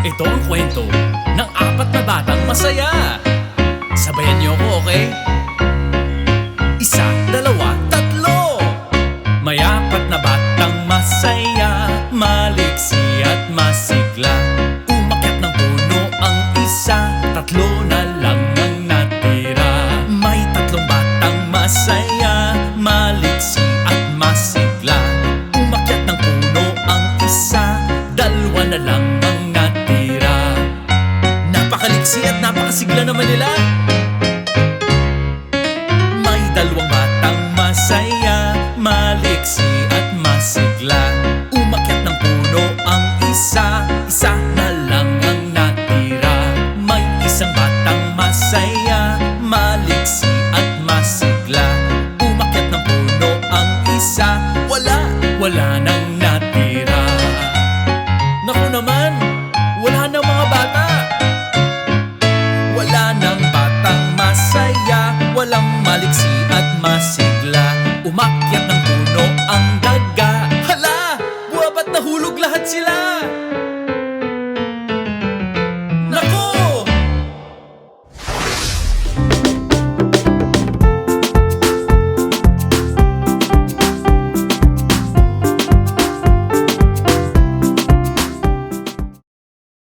Ito ang kwento ng apat na batang masaya. Sabayan niyo ako, okay? Isa, dalawa, tatlo. May apat na batang masaya, maliksi at masigla. Umakyat ng puno ang isa, tatlo na lang ang natira. May tatlong batang masaya, At napakasigla naman nila. May dalawang batang masaya, maliksi at masigla. Umakyat ng puno ang isa, isa na lang ang natira. May isang batang masaya, maliksi at masigla. Umakyat ng puno ang isa, kaya walang maliksi at masigla. Umakyat